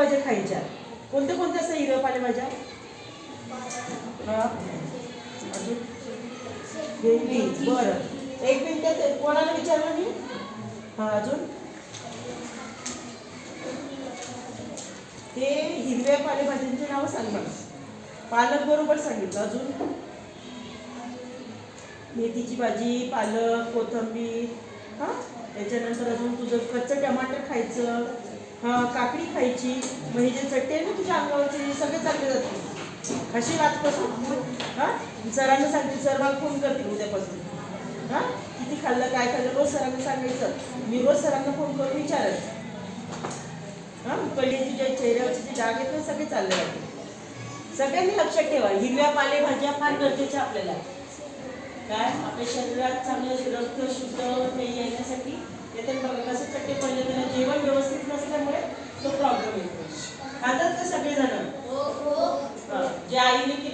पालेभाज्या खायच्या. कोणत्या कोणत्या असं हिरव्या पालेभाज्या भेंडी बरं. एक मिनिट कोणाला विचारलं मी? हा अजून? ते हिरव्या पालेभाज्यांची नावं सांग मला पालक बरोबर सांगितलं. अजून? मेथीची भाजी पालक कोथिंबीर. हां? त्याच्यानंतर अजून तुझं कच्चं टमाटर खायचं. काकडी खायची मग हे जे चट्टे आहे ना तुझ्या अंगावरचे सगळे चालले जातील खाशी आजपासून हां? सरांना सांगतील सर मला फोन करतील उद्यापासून. हां? किती खाल्लं काय खाल्लं रोज सरांना सांगायचं. मी रोज सरांना फोन करून विचारायचं हां? पहिले तुझ्या चेहऱ्यावरचे जे डाग आहेत ना सगळे चालले जाते. सगळ्यांनी लक्षात ठेवा हिरव्या पालेभाज्या फार गरजेच्या आपल्याला. काय? आपल्या शरीरात चांगलं रक्त शुद्ध हे येण्यासाठी. येतात बघा कसं खातात का सगळेजण हा. जे आईने